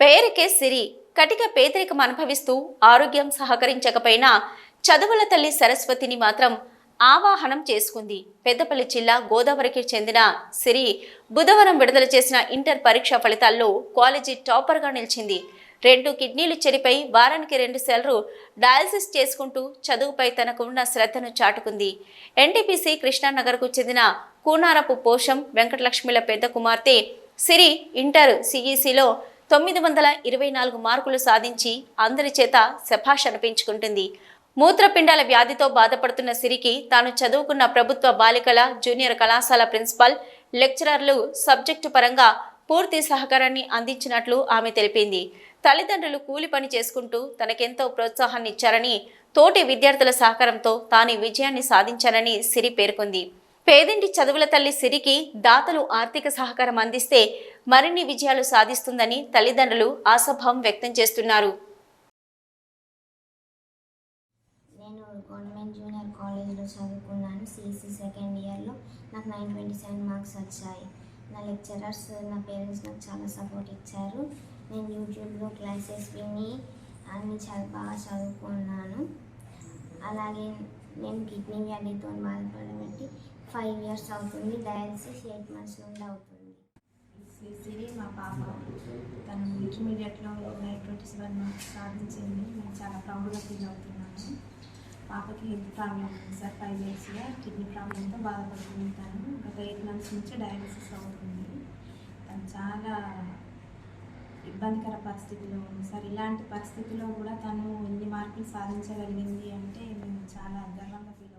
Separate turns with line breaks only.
పేరుకే సిరి. కటిక పేదరికం అనుభవిస్తూ ఆరోగ్యం సహకరించకపోయినా చదువుల తల్లి సరస్వతిని మాత్రం ఆవాహనం చేసుకుంది. పెద్దపల్లి జిల్లా గోదావరికి చెందిన సిరి బుధవారం విడుదల చేసిన ఇంటర్ పరీక్ష ఫలితాల్లో కాలేజీ టాపర్గా నిలిచింది. రెండు కిడ్నీలు చెరిపై వారానికి రెండు సార్లు డయాలసిస్ చేసుకుంటూ చదువుపై తనకు ఉన్న శ్రద్ధను చాటుకుంది. ఎన్టీపీసీ కృష్ణానగర్కు చెందిన కూనారపు పోషం వెంకటలక్ష్మిల పెద్ద కుమార్తె సిరి ఇంటర్ సిఈసిలో తొమ్మిది వందల ఇరవై నాలుగు మార్కులు సాధించి అందరి చేత శభాష్ అనిపించుకుంటుంది. మూత్రపిండాల వ్యాధితో బాధపడుతున్న సిరికి తాను చదువుకున్న ప్రభుత్వ బాలికల జూనియర్ కళాశాల ప్రిన్సిపల్ లెక్చరర్లు సబ్జెక్టు పరంగా పూర్తి సహకారాన్ని అందించినట్లు ఆమె తెలిపింది. తల్లిదండ్రులు కూలి పని చేసుకుంటూ తనకెంతో ప్రోత్సాహాన్ని ఇచ్చారని తోటి విద్యార్థుల సహకారంతో తాను విజయాన్ని సాధించానని సిరి పేర్కొంది. పేదింటి చదువుల తల్లి సిరికి దాతలు ఆర్థిక సహకారం అందిస్తే మరిన్ని విజయాలు సాధిస్తుందని తల్లిదండ్రులు ఆశాభావం వ్యక్తం చేస్తున్నారు.
నేను గవర్నమెంట్ జూనియర్ కాలేజ్లో చదువుకున్నాను. సిఈసి సెకండ్ ఇయర్లో నాకు నైన్ ట్వంటీ సెవెన్ మార్క్స్ వచ్చాయి. నా లెక్చరర్స్ నా పేరెంట్స్ నాకు చాలా సపోర్ట్ ఇచ్చారు. నేను యూట్యూబ్లో క్లాసెస్ విని అన్ని చదువు బాగా చదువుకున్నాను. అలాగే నేను కిడ్నీ వ్యాధితో బాధపడబట్టి ఫైవ్ ఇయర్స్ అవుతుంది డయాలసిస్ ఎయిట్ మంత్స్ నుండి అవుతుంది.
సిరి మా పాప తను ఇంటర్మీడియట్లో నైన్ ట్వంటీ సెవెన్ మార్క్స్ సాధించింది. నేను చాలా ప్రౌడ్గా ఫీల్ అవుతున్నాను పాపకి హెల్త్ ప్రాబ్లం ఉంది సార్ ఫైవ్ ఇయర్స్గా కిడ్నీ ప్రాబ్లంతో బాధపడుతుంది తను. గత ఎయిట్ మంత్స్ నుంచి డయాలసిస్ అవుతుంది. తను చాలా ఇబ్బందికర పరిస్థితిలో ఉంది సార్. ఇలాంటి పరిస్థితిలో కూడా తను ఎన్ని మార్కులు సాధించగలిగింది అంటే మేము చాలా గర్వంగా ఫీల్